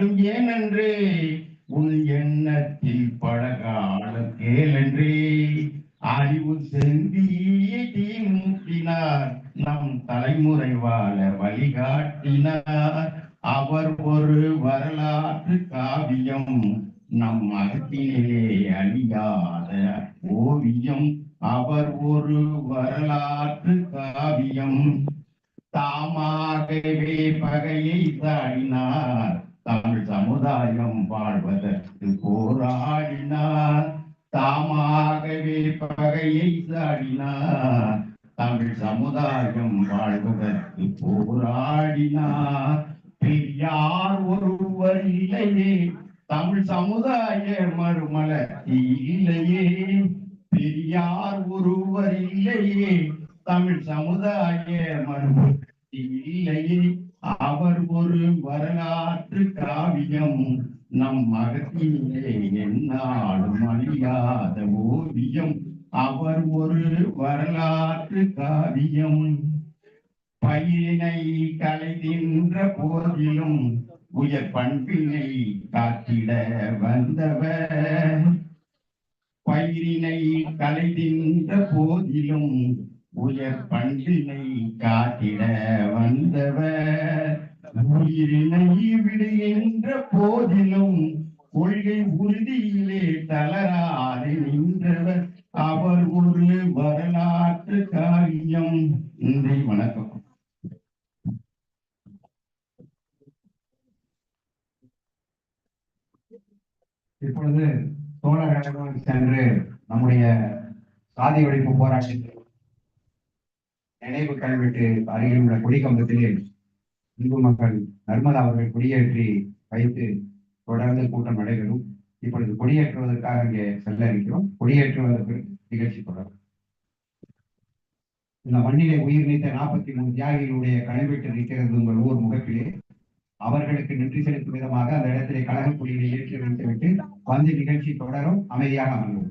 நாடும் ஏனென்றே? உன் எண்ணத்தில் பழகால கேளென்றே. அறிவு செந்தியை தீமூட்டினார். நம் தலைமுறை வாழ வழிகாட்டினார். அவர் ஒரு வரலாற்று காவியம். நம் அகத்திலே அழியாத ஓவியம். அவர் ஒரு வரலாற்று காவியம். தாமாகவே பகையை தாடினார். தமிழ் சமுதாயம் வாழ்வதற்கு போராடினார். தாமாகவே பகையை சாடினார். தமிழ் சமுதாயம் வாழ்வதற்கு போராடினார். பெரியார் ஒருவர் இல்லையே. தமிழ் சமுதாய மறுமலர்ச்சி இல்லையே பெரியார் ஒருவர் இல்லையே. தமிழ் சமுதாய மறுமலர்ச்சி இல்லையே அவர் ஒரு வரலாறு ஓவியம் நம் மகத்திலே என்னாலும் அழியாத ஓவியம். அவர் ஒரு வரலாற்று காவியம். பயிரினை கலைகின்ற போதிலும் உயர் பண்பினை காத்திட வந்தவர். பயிரினை கலைகின்ற போதிலும் உயர் பண்பினை காத்திட உயிரினை விடுகின்ற போதிலும் கொள்கை உறுதியிலே தளராது நின்றவர். அவர் ஒரு வரலாற்று காரியம். நன்றி வணக்கம். இப்பொழுது சோழர்களிடம் சென்று நம்முடைய சாதி ஒழிப்பு போராட்டத்தில் நினைவு கல்வெட்டு அருகில் உள்ள கொடிக்கம்பத்திலே இந்து மக்கள் நர்மதா அவர்கள் கொடியேற்றி வைத்து தொடர்ந்து கூட்டம் நடைபெறும். இப்பொழுது கொடியேற்றுவதற்காக இங்கே செல்ல இருக்கிறோம். கொடியேற்றுவதற்கு நிகழ்ச்சி தொடரும். இந்த மண்ணிலே உயிர் நீத்த நாற்பத்தி மூணு தியாகிகளுடைய கடைபிட்டு நிற்கிறது உங்கள் ஊர் முகப்பிலே. அவர்களுக்கு நன்றி செலுத்தும் விதமாக அந்த இடத்திலே கழக புள்ளிகளை ஏற்றி வைத்துவிட்டு வந்து நிகழ்ச்சி தொடரும். அமைதியாக அமர்வோம்.